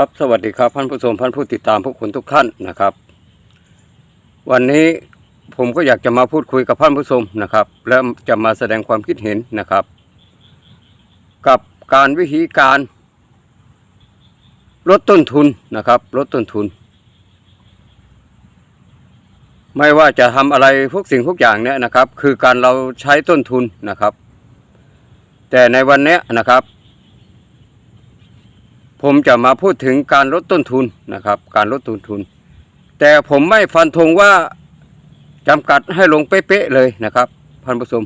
ครับสวัสดีครับท่านผู้ชมท่านผู้ติดตามพวกคุณทุกท่านนะครับ วันนี้ผมก็อยากจะมาพูดคุยกับท่านผู้ชมนะครับ และจะมาแสดงความคิดเห็นนะครับ กับการวิธีการลดต้นทุนนะครับลดต้นทุน ไม่ว่าจะทำอะไรพวกสิ่งทุกอย่างเนี่ยนะครับ คือการเราใช้ต้นทุนนะครับ แต่ในวันเนี้ยนะครับ ผมจะมาพูดถึงการลดต้นทุนนะครับ การลดต้นทุน แต่ผมไม่ฟันธงว่าจำกัดให้ลงเป๊ะๆเลยนะครับท่านผู้ชม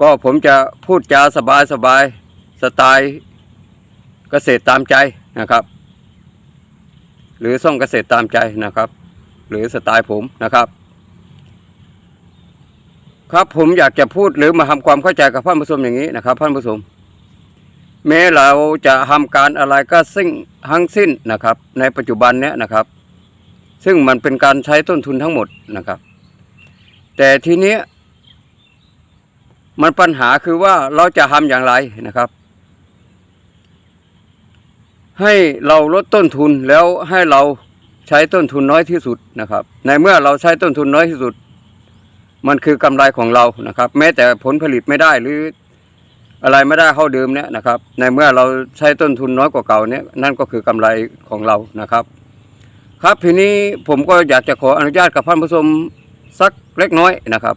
ก็ผมจะพูดจาสบายสบายๆสไตล์เกษตรตามใจนะครับ หรือส่องเกษตรตามใจนะครับ หรือสไตล์ผมนะครับ ครับผมอยากจะพูดหรือมาทำความเข้าใจกับท่านผู้ชมอย่างนี้นะครับท่านผู้ชม แม้เราจะทำการอะไรก็สิ้นทั้งสิ้นนะครับ ในปัจจุบันเนี้ยนะครับ ซึ่งมันเป็นการใช้ต้นทุนทั้งหมดนะครับ แต่ทีเนี้ยมันปัญหาคือว่าเราจะทำอย่างไรนะครับ ให้เราลดต้นทุนแล้วให้เราใช้ต้นทุนน้อยที่สุดนะครับ ในเมื่อเราใช้ต้นทุนน้อยที่สุด มันคือกำไรของเรานะครับ แม้แต่ผลผลิตไม่ได้หรือ อะไรไม่ได้เท่าเดิมเนี่ยนะครับ ในเมื่อเราใช้ต้นทุนน้อยกว่าเก่าเนี่ยนั่นก็คือกำไรของเรานะครับ ครับทีนี้ผมก็อยากจะขออนุญาตกับท่านผู้ชมสักเล็กน้อยนะครับ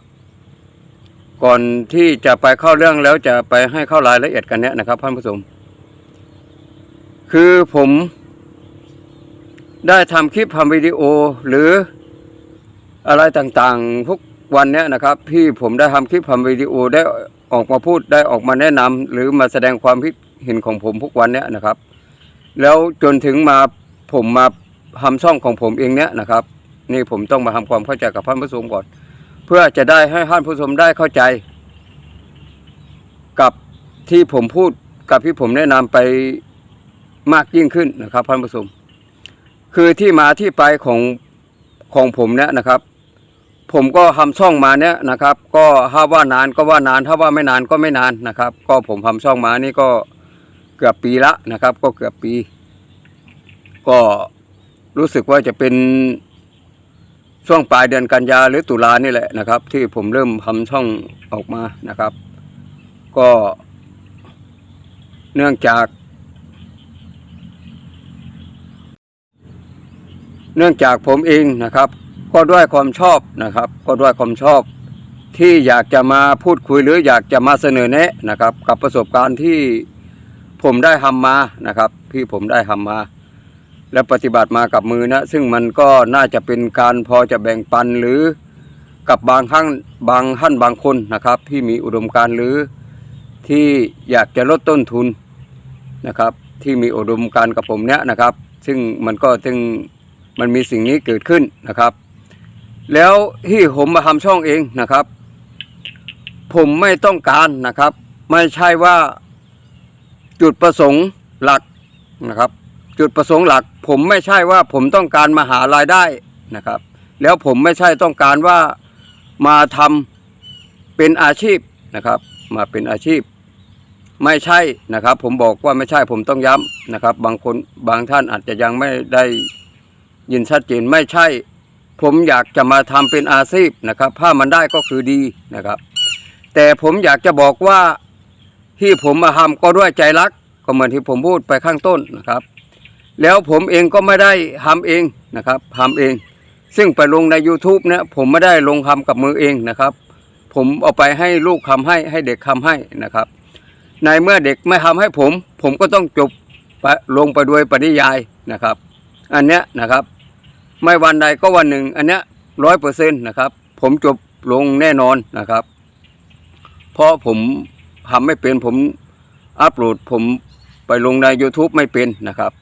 ก่อนที่จะไปเข้าเรื่องแล้วจะไปให้เข้ารายละเอียดกันเนี่ยนะครับท่านผู้ชมคือผมได้ทำคลิปทำวิดีโอหรืออะไรต่างๆทุกวันเนี้ยนะครับ ที่ผมได้ทำคลิปทำวิดีโอได้ ออกมาพูดได้ออกมาแนะนำหรือมาแสดงความคิดเห็นของผมทุกวันเนี้ยนะครับ แล้วจนถึงมาผมมาทำช่องของผมเองเนี้ยนะครับ นี่ผมต้องมาทำความเข้าใจกับท่านผู้ชมก่อน เพื่อจะได้ให้ท่านผู้ชมได้เข้าใจ กับที่ผมพูดกับที่ผมแนะนำไปมากยิ่งขึ้นนะครับท่านผู้ชมคือที่มาที่ไปของของผมเนี่ยนะครับ ผมก็ทำช่องมาเนี่ยนะครับ ก็ถ้าว่านานก็ว่านาน ถ้าว่าไม่นานก็ไม่นานนะครับ ก็ผมทำช่องมานี่ก็เกือบปีละนะครับ ก็เกือบปี ก็รู้สึกว่าจะเป็นช่วงปลายเดือนกันยาหรือตุลานี่แหละนะครับ ที่ผมเริ่มทำช่องออกมานะครับ ก็ เนื่องจาก เนื่องจากผมเองนะครับ ก็ด้วยความชอบนะครับ ก็ด้วยความชอบ ที่อยากจะมาพูดคุยหรืออยากจะมาเสนอแนะนะครับ กับประสบการณ์ที่ผมได้ทำมานะครับ ที่ผมได้ทำมา และปฏิบัติมากับมือนะซึ่งมันก็น่าจะเป็นการพอจะแบ่งปันหรือกับบางครั้งบางท่านบางคนนะครับ ที่มีอุดมการณ์หรือที่อยากจะลดต้นทุนนะครับ ที่มีอุดมการณ์กับผมเนี้ยนะครับ ซึ่งมันก็จึงมันมีสิ่งนี้เกิดขึ้นนะครับ แล้วที่ผมมาทำช่องเองนะครับ ผมไม่ต้องการนะครับ ไม่ใช่ว่าจุดประสงค์หลักนะครับ จุดประสงค์หลัก ผมไม่ใช่ว่าผมต้องการมาหารายได้นะครับ แล้วผมไม่ใช่ต้องการว่ามาทำเป็นอาชีพนะครับ มาเป็นอาชีพ ไม่ใช่นะครับ ผมบอกว่าไม่ใช่ผมต้องย้ำนะครับ บางคนบางท่านอาจจะยังไม่ได้ยินชัดเจนไม่ใช่ ผมอยากจะมาทำเป็นอาชีพนะครับ ถ้ามันได้ก็คือดีนะครับ แต่ผมอยากจะบอกว่าที่ผมมาทำก็ด้วยใจรักก็เหมือนที่ผมพูดไปข้างต้นนะครับ แล้วผมเองก็ไม่ได้ทำเองนะครับทำเอง ซึ่งไปลงใน YouTube เนี่ยผมไม่ได้ลงทำกับมือเองนะครับ ผมเอาไปให้ลูกทำให้ให้เด็กทำให้นะครับ ในเมื่อเด็กไม่ทำให้ผม ผมก็ต้องจบไปลงไปด้วยปริยายนะครับ อันเนี้ยนะครับ ไม่วันใดก็วันหนึ่ง อันเนี้ยร้อยเปอร์เซ็นต์นะครับ ผมจบลงแน่นอนนะครับ เพราะผมทำไม่เป็นผมอัปโหลดผมไปลงใน YouTube ไม่เป็นนะครับ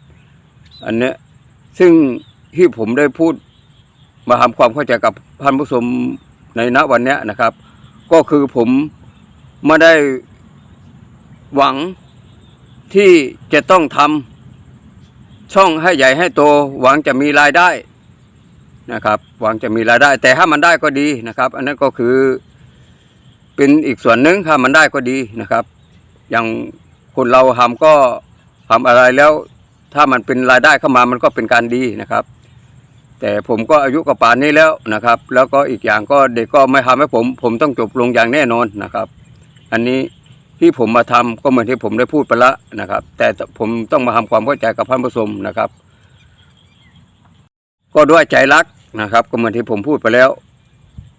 อันเนี้ยซึ่งที่ผมได้พูดมาทำความเข้าใจกับท่านผู้ชมในณวันเนี้ยนะครับ ก็คือผมไม่ได้หวังที่จะต้องทำช่องให้ใหญ่ให้โตหวังจะมีรายได้ นะครับหวังจะมีรายได้ แต่ถ้ามันได้ก็ดีนะครับ อันนั้นก็คือเป็นอีกส่วนหนึ่งถ้ามันได้ก็ดีนะครับ อย่างคนเราทำก็ทำอะไรแล้วถ้ามันเป็นรายได้เข้ามามันก็เป็นการดีนะครับ แต่ผมก็อายุกับป่านนี้แล้วนะครับ แล้วก็อีกอย่างก็เด็กก็ไม่ทำให้ผม ผมต้องจบลงอย่างแน่นอนนะครับ อันนี้ที่ผมมาทำก็เหมือนที่ผมได้พูดไปละนะครับ แต่ผมต้องมาทำความเข้าใจกับท่านผู้ชมนะครับ ก็ด้วยใจรัก นะครับ ก็เหมือนที่ผมพูดไปแล้ว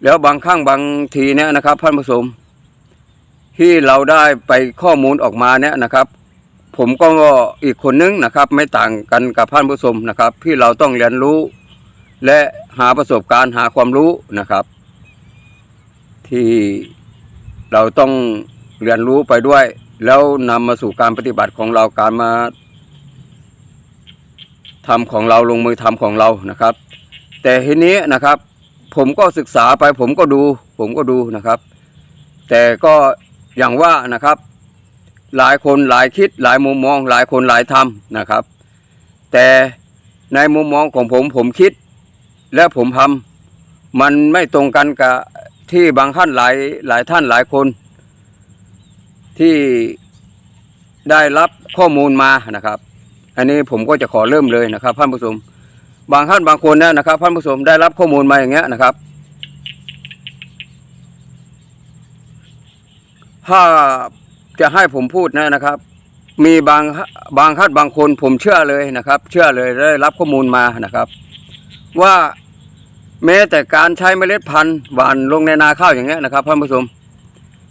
แล้วบางครั้งบางทีเนี่ยนะครับท่านผู้ชมที่เราได้ไปข้อมูลออกมาเนี่ยนะครับ ผมก็อีกคนนึงนะครับ ไม่ต่างกันกับท่านผู้ชมนะครับ ที่เราต้องเรียนรู้ และหาประสบการณ์หาความรู้นะครับ ที่เราต้องเรียนรู้ไปด้วย แล้วนำมาสู่การปฏิบัติของเราการมาทำของเราลงมือทำของเรานะครับ แต่ทีนี้นะครับ ผมก็ศึกษาไปผมก็ดู ผมก็ดูนะครับ แต่ก็อย่างว่านะครับ หลายคนหลายคิดหลายมุมมอง หลายคนหลายทำนะครับ แต่ในมุมมองของผมผมคิด และผมทำมันไม่ตรงกันกับที่บางท่านหลายหลายท่านหลายคน ที่ได้รับข้อมูลมานะครับ อันนี้ผมก็จะขอเริ่มเลยนะครับท่านผู้ชม บางท่านบางคนเนี่ยนะครับท่านผู้ชมได้รับข้อมูลมาอย่างเงี้ยนะครับ ถ้าจะให้ผมพูดนะนะครับ มีบางบางท่านบางคนผมเชื่อเลยนะครับ เชื่อเลยได้รับข้อมูลมานะครับ ว่าแม้แต่การใช้เมล็ดพันธุ์หว่านลงในนาข้าวอย่างเงี้ยนะครับท่านผู้ชม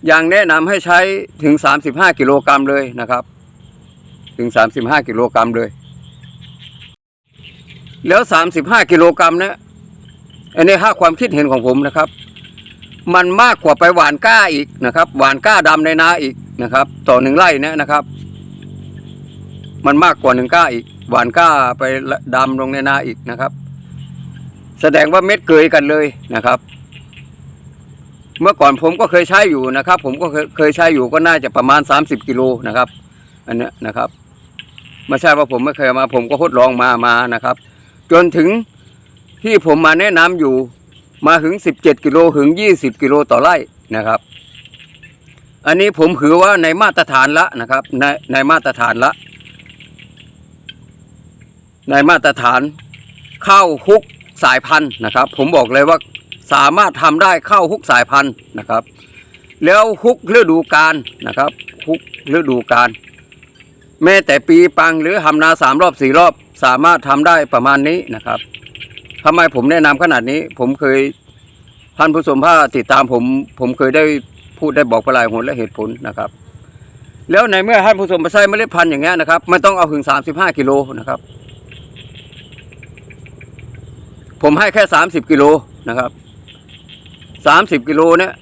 อยังแนะนำให้ใช้ถึง 35 กิโลกรัมเลยนะครับ ถึง 35 กิโลกรัมเลย แล้ว35กิโลกรัมเนี่ยอันนี้ห้าความคิดเห็นของผมนะครับ มันมากกว่าไปหวานก้าอีกนะครับ หวานก้าดำในนาอีกนะครับ ต่อหนึ่งไร่เนี่ยนะครับ มันมากกว่าหนึ่งก้าอีก หวานก้าไปดำลงในนาอีกนะครับ แสดงว่าเม็ดเกยกันเลยนะครับ เมื่อก่อนผมก็เคยใช้อยู่นะครับ ผมก็เคยเคยใช้อยู่ก็น่าจะประมาณ 30กิโลนะครับ อันนี้นะครับไม่ใช่ว่าผมไม่เคยมา ผมก็ทดลองมามานะครับ จนถึงที่ผมมาแนะนำอยู่มาถึง 17 กิโลถึง 20 กิโลต่อไร่นะครับ อันนี้ผมถือว่าในมาตรฐานละนะครับ ในในมาตรฐานละ ในมาตรฐานเข้าฮุกสายพันธุ์นะครับ ผมบอกเลยว่าสามารถทำได้เข้าฮุกสายพันธุ์นะครับ แล้วฮุกฤดูกาลนะครับฮุกฤดูกาลแม้แต่ปีปังหรือทำนาสามรอบสี่รอบ สามารถทำได้ประมาณนี้นะครับทำไมผมแนะนำขนาดนี้ ผมเคยท่านผู้ชมถ้าติดตามผม ผมเคยได้พูดได้บอกไปหลายหนและเหตุผลนะครับ แล้วในเมื่อท่านผู้ชมไปใส่เมล็ดพันธุ์อย่างเงี้ยนะครับไม่ต้องเอาถึงสามสิบห้ากิโลนะครับ ผมให้แค่สามสิบกิโลนะครับสามสิบกิโลเนี่ย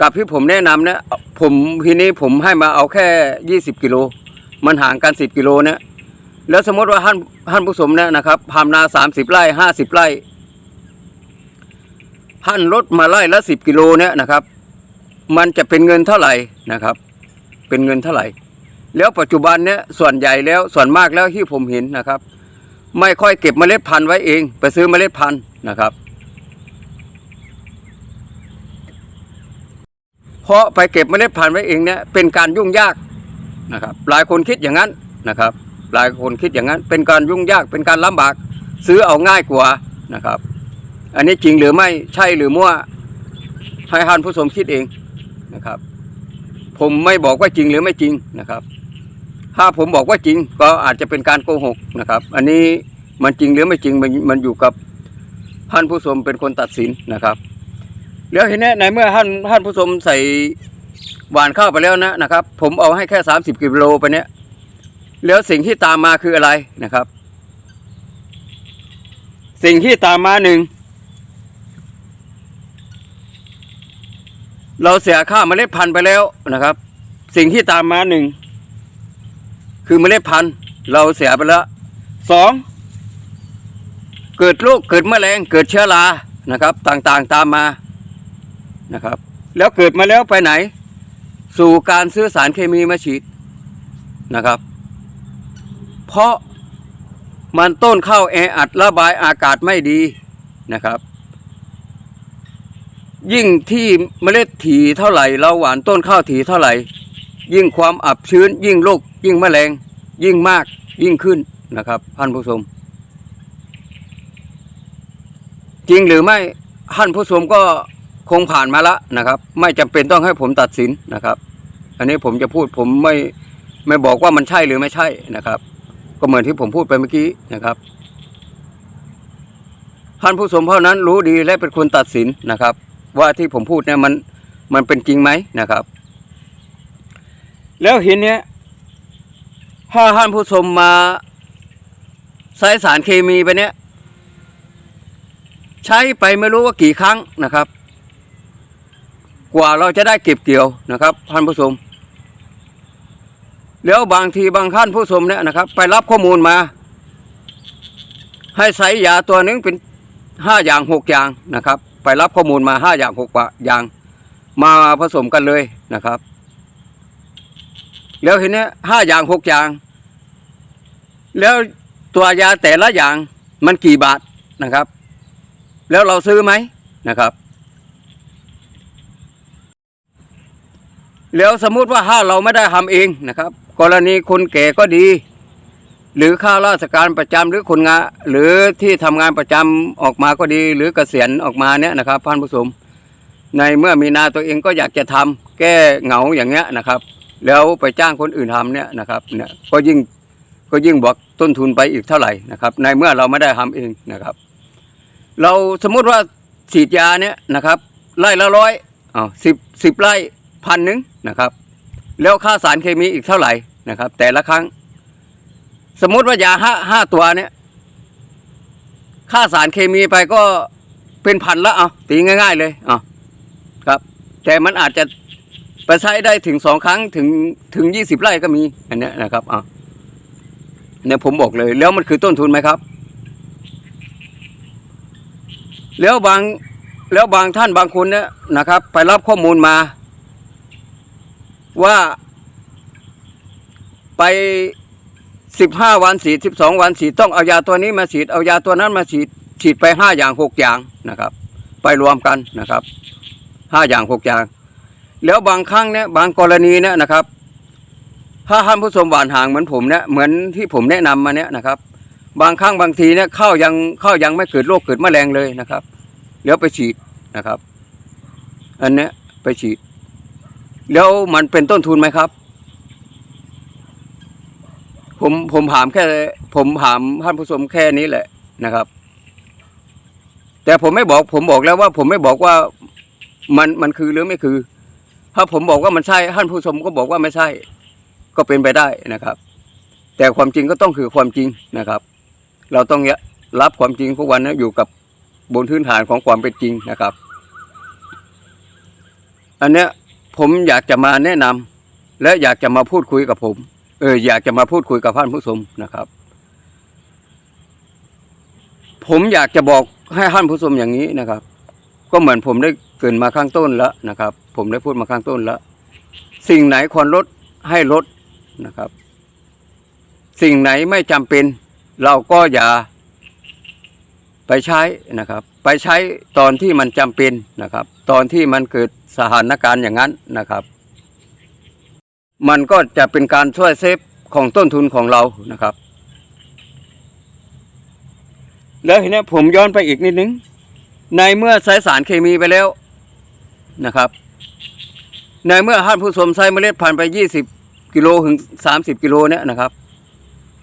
กับที่ผมแนะนำเนี่ยผมทีนี้ผมให้มาเอาแค่ยี่สิบกิโล มันห่างกันสิบกิโลเนี่ยแล้วสมมติว่าท่านท่านผู้ชมเนี่ยนะครับทำนาสามสิบไร่ห้าสิบไร่ท่านลดมาไร่ละสิบกิโลเนี่ยนะครับ มันจะเป็นเงินเท่าไหร่นะครับ เป็นเงินเท่าไหร่ แล้วปัจจุบันเนี่ยส่วนใหญ่แล้วส่วนมากแล้วที่ผมเห็นนะครับ ไม่ค่อยเก็บเมล็ดพันธุ์ไว้เอง ไปซื้อเมล็ดพันธุ์นะครับ เพราะไปเก็บเมล็ดพันธุ์ไว้เองเนี่ยเป็นการยุ่งยาก นะครับหลายคนคิดอย่างนั้นนะครับหลายคนคิดอย่างนั้น เป็นการยุ่งยากเป็นการลำบากซื้อเอาง่ายกว่านะครับ อันนี้จริงหรือไม่ใช่หรือมั่วให้ท่านผู้ชมคิดเองนะครับ ผมไม่บอกว่าจริงหรือไม่จริงนะครับ ถ้าผมบอกว่าจริงก็อาจจะเป็นการโกหกนะครับ อันนี้มันจริงหรือไม่จริงมันมันอยู่กับท่านผู้ชมเป็นคนตัดสินนะครับ แล้วทีนี้ในเมื่อท่านท่านผู้ชมใส่ หวานข้าวไปแล้วนะนะครับ ผมเอาให้แค่สามสิบกิโลไปเนี้ยแล้วสิ่งที่ตามมาคืออะไรนะครับ สิ่งที่ตามมาหนึ่งเราเสียค่าเมล็ดพันธุ์ไปแล้วนะครับ สิ่งที่ตามมาหนึ่งคือเมล็ดพันธุ์เราเสียไปแล้วสองเกิดโรคเกิดแมลงเกิดเชื้อรานะครับ ต่างๆตามมานะครับ แล้วเกิดมาแล้วไปไหน สู่การซื้อสารเคมีมาฉีดนะครับ เพราะมันต้นข้าวแออัดระบายอากาศไม่ดีนะครับ ยิ่งที่เมล็ดถี่เท่าไหร่เราหวานต้นข้าวถี่เท่าไหร่ ยิ่งความอับชื้น ยิ่งโรคยิ่งแมลง ยิ่งมากยิ่งขึ้นนะครับท่านผู้ชมจริงหรือไม่ท่านผู้ชมก็ คงผ่านมาละนะครับ ไม่จำเป็นต้องให้ผมตัดสินนะครับ อันนี้ผมจะพูดผมไม่ไม่บอกว่ามันใช่หรือไม่ใช่นะครับ ก็เหมือนที่ผมพูดไปเมื่อกี้นะครับท่านผู้ชมเท่านั้นรู้ดีและเป็นคนตัดสินนะครับ ว่าที่ผมพูดเนี่ยมันมันเป็นจริงไหมนะครับ แล้วหินเนี้ยถ้าท่านผู้ชมมาใช้สารเคมีไปเนี้ยใช้ไปไม่รู้ว่ากี่ครั้งนะครับ กว่าเราจะได้เก็บเกี่ยวนะครับท่านผู้ชม แล้วบางทีบางท่านผู้ชมเนี่ยนะครับ ไปรับข้อมูลมา ให้ใส่ยาตัวหนึงเป็นห้าอย่างหกอย่างนะครับ ไปรับข้อมูลมาห้าอย่างหกอย่างมาผสมกันเลยนะครับ แล้วทีเนี้ยห้าอย่างหกอย่าง แล้วตัวยาแต่ละอย่างมันกี่บาทนะครับ แล้วเราซื้อไหมนะครับ แล้วสมมุติว่าถ้าเราไม่ได้ทำเองนะครับ กรณีคนแก่ก็ดี หรือข้าราชการประจำหรือคนงาน หรือที่ทำงานประจำออกมาก็ดี หรือเกษียณออกมาเนี่ยนะครับท่านผู้ชมในเมื่อมีนาตัวเองก็อยากจะทำแก้เหงาอย่างเงี้ยนะครับ แล้วไปจ้างคนอื่นทำเนี่ยนะครับเนี่ยก็ยิ่งก็ยิ่งบอกต้นทุนไปอีกเท่าไหร่นะครับ ในเมื่อเราไม่ได้ทำเองนะครับ เราสมมุติว่าฉีดยาเนี่ยนะครับไร่ละร้อยอ๋อสิบสิบไร่พันหนึ่ง นะครับ แล้วค่าสารเคมีอีกเท่าไหร่นะครับ แต่ละครั้ง สมมติว่ายาห้าห้าตัวเนี่ยค่าสารเคมีไปก็เป็นพันละเอาตีง่าย ๆ เลยอะครับ แต่มันอาจจะไปใช้ได้ถึงสองครั้งถึงถึงยี่สิบไร่ก็มีอันนี้นะครับอะเนี่ยผมบอกเลย แล้วมันคือต้นทุนไหมครับ แล้วบางแล้วบางท่านบางคนเนี่ยนะครับ ไปรับข้อมูลมา ว่าไปสิบห้าวันฉีดสิบสองวันฉีดต้องเอายาตัวนี้มาฉีดเอายาตัวนั้นมาฉีดฉีดไปห้าอย่างหกอย่างนะครับ ไปรวมกันนะครับห้าอย่างหกอย่าง แล้วบางครั้งเนี่ยบางกรณีเนี่ยนะครับ ถ้าท่านผู้ชมหวานห่างเหมือนผมเนี่ยเหมือนที่ผมแนะนำมาเนี่ยนะครับ บางครั้งบางทีเนี่ยข้าวยังข้าวยังไม่เกิดโรคเกิดแมลงเลยนะครับแล้วไปฉีดนะครับ อันเนี้ยไปฉีด แล้วมันเป็นต้นทุนไหมครับ ผมผมถามแค่ ผมถามท่านผู้ชมแค่นี้แหละนะครับ แต่ผมไม่บอกผมบอกแล้วว่า ผมไม่บอกว่ามันมันคือหรือไม่คือ ถ้าผมบอกว่ามันใช่ท่านผู้ชมก็บอกว่าไม่ใช่ ก็เป็นไปได้นะครับ แต่ความจริงก็ต้องคือความจริงนะครับ เราต้องรับความจริงทุกวันนะอยู่กับบนพื้นฐานของความเป็นจริงนะครับ อันเนี้ย ผมอยากจะมาแนะนำและอยากจะมาพูดคุยกับผม เอออยากจะมาพูดคุยกับท่านผู้ชมนะครับ ผมอยากจะบอกให้ท่านผู้ชมอย่างนี้นะครับ ก็เหมือนผมได้เกินมาข้างต้นแล้วนะครับ ผมได้พูดมาข้างต้นแล้ว สิ่งไหนควรลดให้ลดนะครับ สิ่งไหนไม่จำเป็น เราก็อย่าไปใช้นะครับ ไปใช้ตอนที่มันจำเป็นนะครับ ตอนที่มันเกิด สถานการณ์อย่างนั้นนะครับ มันก็จะเป็นการช่วยเซฟของต้นทุนของเรานะครับ แล้วทีนี้ผมย้อนไปอีกนิดนึง ในเมื่อใช้สารเคมีไปแล้วนะครับ ในเมื่อท่านผู้ชมใช้เมล็ดพันธุ์ไปยี่สิบกิโลถึงสามสิบกิโลเนี่ยนะครับ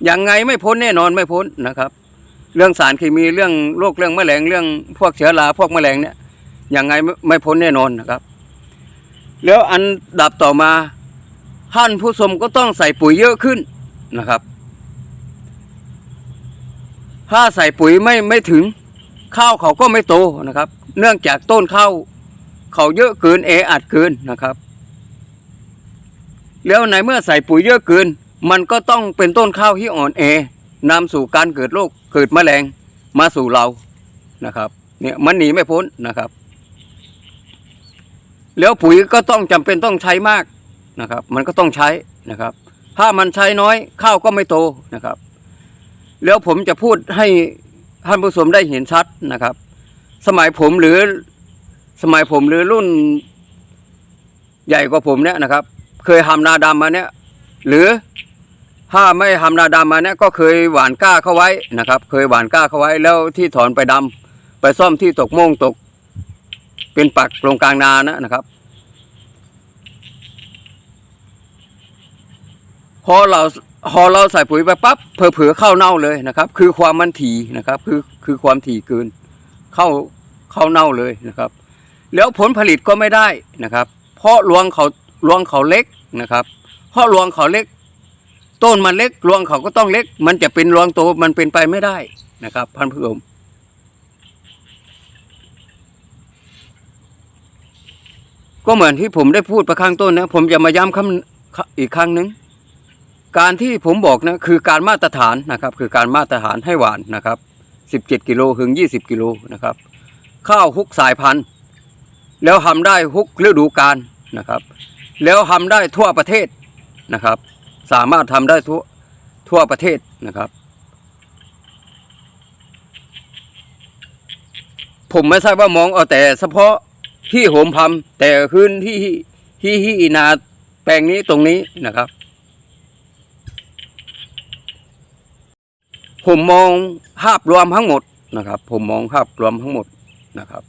ยังไงไม่พ้นแน่นอนไม่พ้นนะครับ เรื่องสารเคมีเรื่องโรคเรื่องแมลงเรื่องพวกเชื้อราพวกแมลงเนี่ยยังไงไม่ไม่พ้นแน่นอนนะครับ แล้วอันดับต่อมาท่านผู้ชมก็ต้องใส่ปุ๋ยเยอะขึ้นนะครับ ถ้าใส่ปุ๋ยไม่ไม่ถึงข้าวเขาก็ไม่โตนะครับ เนื่องจากต้นข้าวเขาเยอะเกินเออัดเกินนะครับ แล้วในเมื่อใส่ปุ๋ยเยอะเกิน มันก็ต้องเป็นต้นข้าวที่อ่อนแอนำสู่การเกิดโรคเกิดแมลงมาสู่เรานะครับ เนี่ยมันหนีไม่พ้นนะครับ แล้วปุ๋ยก็ต้องจำเป็นต้องใช้มากนะครับ มันก็ต้องใช้นะครับ ถ้ามันใช้น้อยข้าวก็ไม่โตนะครับ แล้วผมจะพูดให้ท่านผู้ชมได้เห็นชัดนะครับ สมัยผมหรือสมัยผมหรือรุ่นใหญ่กว่าผมเนี่ยนะครับ เคยทำนาดำมาเนี่ย หรือถ้าไม่ทำนาดำมาเนี่ยก็เคยหวานก้าเข้าไว้นะครับ เคยหวานก้าเข้าไว้แล้วที่ถอนไปดำไปซ่อมที่ตกโม่งตก เป็นปักลงกลางนานะนะครับ พอเราพอเราใส่ปุ๋ยไปปั๊บเผลอๆเข้าเน่าเลยนะครับ คือความมันถี่นะครับ คือคือความถี่เกิน เข้าเข้าเน่าเลยนะครับ แล้วผลผลิตก็ไม่ได้นะครับ เพราะรวงเขารวงเขาเล็กนะครับ เพราะรวงเขาเล็ก ต้นมันเล็กรวงเขาก็ต้องเล็ก มันจะเป็นรวงโตมันเป็นไปไม่ได้นะครับพันธุ์ผู้ชม ก็เหมือนที่ผมได้พูดไปข้างต้นนะ ผมจะมาย้ำคำอีกครั้งหนึ่งการที่ผมบอกนะคือการมาตรฐานนะครับ คือการมาตรฐานให้หวานนะครับสิบเจ็ดกิโลถึงยี่สิบกิโลนะครับ ข้าวฮุกสายพันธุ์ แล้วทำได้ฮุกฤดูกาลนะครับ แล้วทำได้ทั่วประเทศนะครับ สามารถทำได้ทั่วทั่วประเทศนะครับ ผมไม่ใช่ว่ามองเอาแต่เฉพาะ ที่โหมพำแต่คืนที่ที่ที่นาแปลงนี้ตรงนี้นะครับ ผมมองภาพรวมทั้งหมดนะครับ ผมมองภาพรวมทั้งหมดนะครับ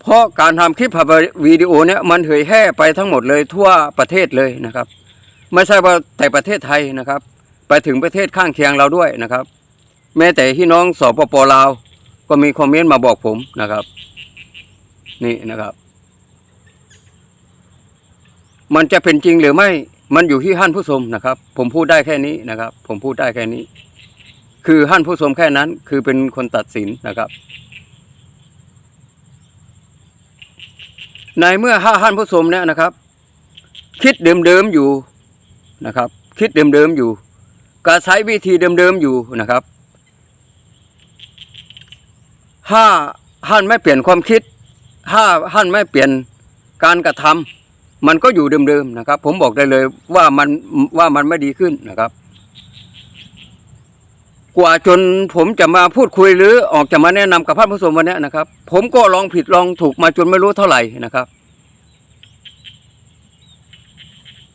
เพราะการทำคลิปวิดีโอเนี่ยมันเผยแพร่ไปทั้งหมดเลยทั่วประเทศเลยนะครับ ไม่ใช่ว่าแต่ประเทศไทยนะครับ ไปถึงประเทศข้างเคียงเราด้วยนะครับ แม้แต่พี่น้องสปปลาวก็มีคอมเมนต์มาบอกผมนะครับ นี่นะครับ มันจะเป็นจริงหรือไม่ มันอยู่ที่ท่านผู้ชมนะครับ ผมพูดได้แค่นี้นะครับ ผมพูดได้แค่นี้ คือท่านผู้ชมแค่นั้น คือเป็นคนตัดสินนะครับ ในเมื่อห้าท่านผู้ชมเนี่ยนะครับ คิดเดิมๆอยู่นะครับ คิดเดิมๆอยู่การใช้วิธีเดิมๆอยู่นะครับถ้าท่านไม่เปลี่ยนความคิด ถ้าท่านไม่เปลี่ยนการกระทำมันก็อยู่เดิมๆนะครับ ผมบอกได้เลยว่ามันว่ามันไม่ดีขึ้นนะครับ กว่าจนผมจะมาพูดคุยหรือออกจะมาแนะนำกับท่านผู้ชมวันนี้นะครับ ผมก็ลองผิดลองถูกมาจนไม่รู้เท่าไหร่นะครับ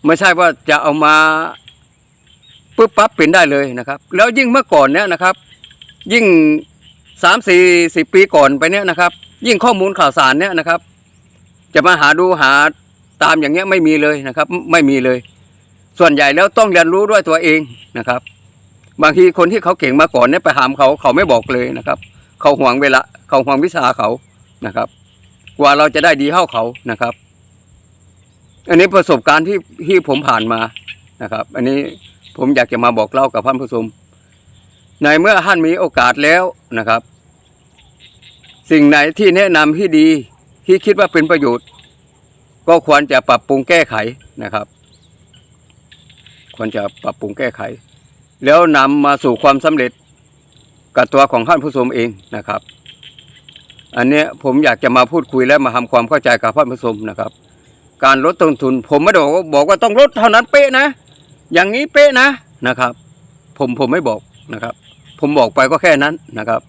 ไม่ใช่ว่าจะเอามาปุ๊บปั๊บเป็นได้เลยนะครับ แล้วยิ่งเมื่อก่อนเนี้ยนะครับ ยิ่งสามสี่สิบปีก่อนไปเนี้ยนะครับ ยิ่งข้อมูลข่าวสารเนี้ยนะครับ จะมาหาดูหาตามอย่างเงี้ยไม่มีเลยนะครับ ไม่มีเลย ส่วนใหญ่แล้วต้องเรียนรู้ด้วยตัวเองนะครับ บางทีคนที่เขาเก่งมาก่อนเนี่ยไปถามเขาเขาไม่บอกเลยนะครับ เขาห่วงเวลาเขาห่วงวิชาเขานะครับ กว่าเราจะได้ดีเท่าเขานะครับ อันนี้ประสบการณ์ที่ที่ผมผ่านมานะครับ อันนี้ผมอยากจะมาบอกเล่ากับท่านผู้ชมในเมื่อท่านมีโอกาสแล้วนะครับ สิ่งไหนที่แนะนำที่ดีที่คิดว่าเป็นประโยชน์ ก็ควรจะปรับปรุงแก้ไขนะครับ ควรจะปรับปรุงแก้ไข แล้วนำมาสู่ความสำเร็จกับตัวของท่านผู้ชมเองนะครับ อันเนี้ยผมอยากจะมาพูดคุยและมาทำความเข้าใจกับท่านผู้ชมนะครับ การลดต้นทุน ผมไม่ได้บอกว่าบอกว่าต้องลดเท่านั้นเป๊ะนะ อย่างนี้เป๊ะนะนะครับ ผมผมไม่บอกนะครับ ผมบอกไปก็แค่นั้นนะครับ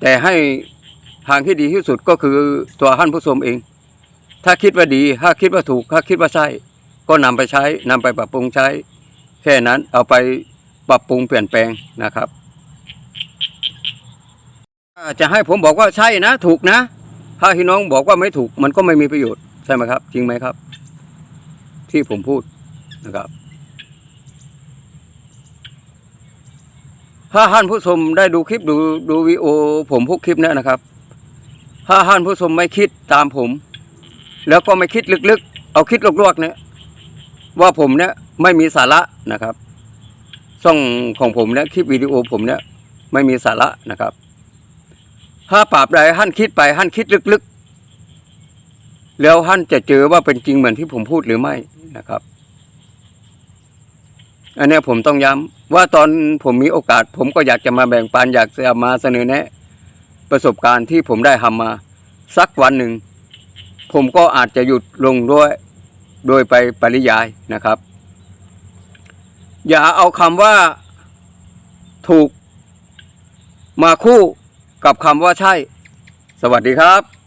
แต่ให้ ทางที่ดีที่สุดก็คือตัวท่านผู้ชมเอง ถ้าคิดว่าดี ถ้าคิดว่าถูก ถ้าคิดว่าใช่ ก็นำไปใช้นำไปปรับปรุงใช้ แค่นั้นเอาไปปรับปรุงเปลี่ยนแปลงนะครับจะให้ผมบอกว่าใช่นะ ถูกนะ ถ้าพี่น้องบอกว่าไม่ถูก มันก็ไม่มีประโยชน์ใช่ไหมครับ จริงไหมครับ ที่ผมพูดนะครับถ้าท่านผู้ชมได้ดูคลิปดูดูวีโอผมพวกคลิปนี้นะครับ ถ้าท่านผู้ชมไม่คิดตามผม แล้วก็ไม่คิดลึกๆ เอาคิดลวกๆเนี่ยว่าผมเนี่ยไม่มีสาระนะครับช่องของผมเนี่ยคลิปวิดีโอผมเนี่ยไม่มีสาระนะครับ ถ้าปราบใดท่านคิดไปท่านคิดลึกๆ แล้วท่านจะเจอว่าเป็นจริงเหมือนที่ผมพูดหรือไม่นะครับ อันนี้ผมต้องย้ำว่าตอนผมมีโอกาส ผมก็อยากจะมาแบ่งปันอยากจะมาเสนอแนะ ประสบการณ์ที่ผมได้ทำมา สักวันหนึ่ง ผมก็อาจจะหยุดลงด้วยโดยไปปริยายนะครับ อย่าเอาคำว่าถูกมาคู่กับคำว่าใช่ สวัสดีครับ